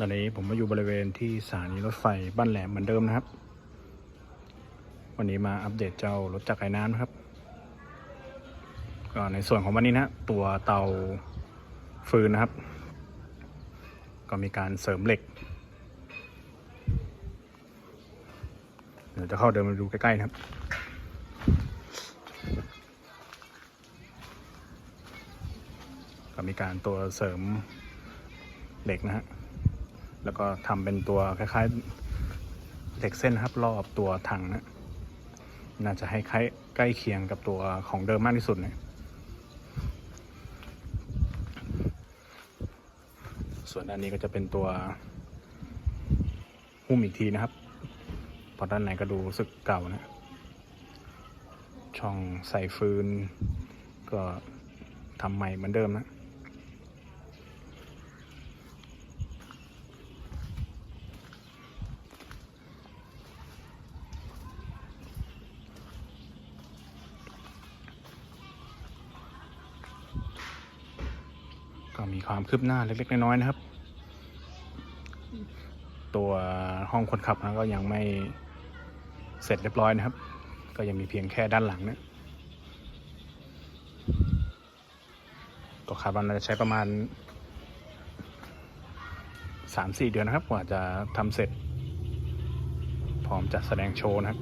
ตอนนี้ผมมาอยู่บริเวณที่สถานีรถไฟบ้านแหลมเหมือนเดิมนะครับ วันนี้มาอัปเดตเจ้ารถจักรยานน้ำนะครับก็ในส่วนของวันนี้นะตัวเตาฟืนนะครับ ก็มีการเสริมเหล็ก เดี๋ยวจะเข้าเดินมาดูใกล้ๆนะครับก็มีการตัวเสริมเหล็กนะฮะ แล้วก็ทำเป็นตัวคล้ายๆเหล็กเส้นครับรอบตัวถังนะน่าจะให้ใกล้ใกล้เคียงกับตัวของเดิมมากที่สุดเลยส่วนด้านนี้ก็จะเป็นตัวหุ้มอีกทีนะครับพราะด้านในก็ดูสึกเก่านะ ช่องใส่ฟืนก็ทำใหม่เหมือนเดิมนะ ก็มีความคืบหน้าเล็กๆน้อยๆนะครับ ตัวห้องคนขับนะก็ยังไม่เสร็จเรียบร้อยนะครับ ก็ยังมีเพียงแค่ด้านหลังนะก็คาดว่าจะใช้ประมาณสามสี่เดือนนะครับ กว่าจะทำเสร็จ พร้อมจัดแสดงโชว์นะครับ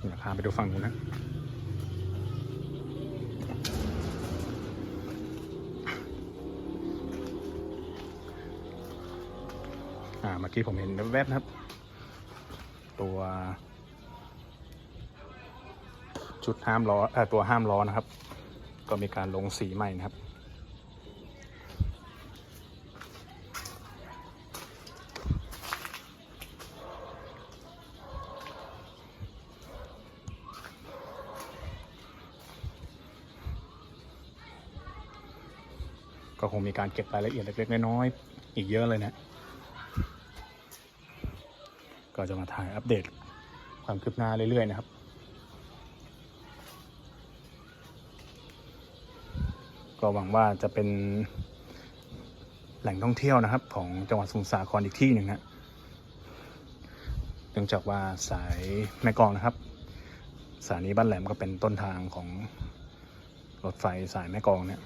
เดี๋ยวพาไปดูฝั่งนู้นนะาเมื่อกี้ผมเห็นแวบๆนะครับ ตัวชุดห้ามล้ออตัวห้ามล้อนะครับ ก็มีการลงสีใหม่นะครับ ก็คงมีการเก็บรายละเอียดเล็กๆน้อยๆอีกเยอะเลยนะ ก็จะมาถ่ายอัปเดตความคืบหน้าเรื่อยๆนะครับ ก็หวังว่าจะเป็นแหล่งท่องเที่ยวนะครับ ของจังหวัดสมุทรสาครอีกที่หนึ่งนะเนื่องจากว่าสายแม่กองนะครับ สถานีบ้านแหลมก็เป็นต้นทางของรถไฟสายแม่กองเนี่ย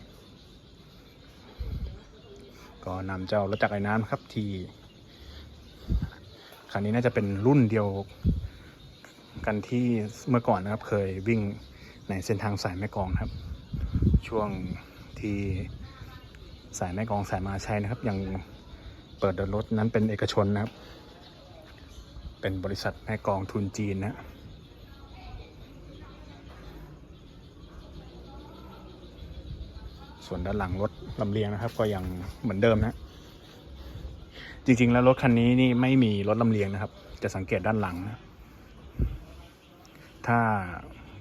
ก็นำเจ้ารถจักรยานน้ำครับที่ คันนี้น่าจะเป็นรุ่นเดียวกันที่เมื่อก่อนนะครับ เคยวิ่งในเส้นทางสายแม่กองครับ ช่วงที่สายแม่กองสายมาชัยนะครับ ยังเปิดเดินรถนั้นเป็นเอกชนนะครับ เป็นบริษัทแม่กองทุนจีนนะส่วนด้านหลังรถลำเลียงนะครับ ก็ยังเหมือนเดิมนะ จริง ๆ แล้วรถคันนี้นี่ไม่มีรถลำเลียงนะครับ จะสังเกตด้านหลังนะถ้า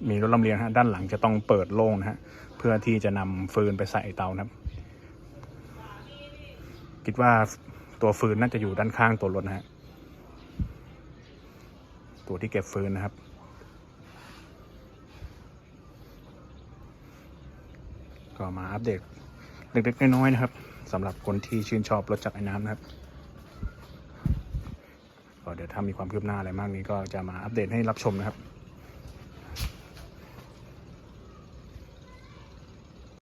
มีรถลำเลียงฮะด้านหลังจะต้องเปิดโล่งนะฮะเพื่อที่จะนำฟืนไปใส่เตานะครับ คิดว่าตัวฟืนน่าจะอยู่ด้านข้างตัวรถนะฮะตัวที่เก็บฟืนนะครับ ก็มาอัปเดตเล็กๆน้อยๆนะครับสำหรับคนที่ชื่นชอบรถจักรยานน้ำนะครับ ก็เดี๋ยวถ้ามีความคืบหน้าอะไรมากนี้ก็จะมาอัปเดตให้รับชมนะครับ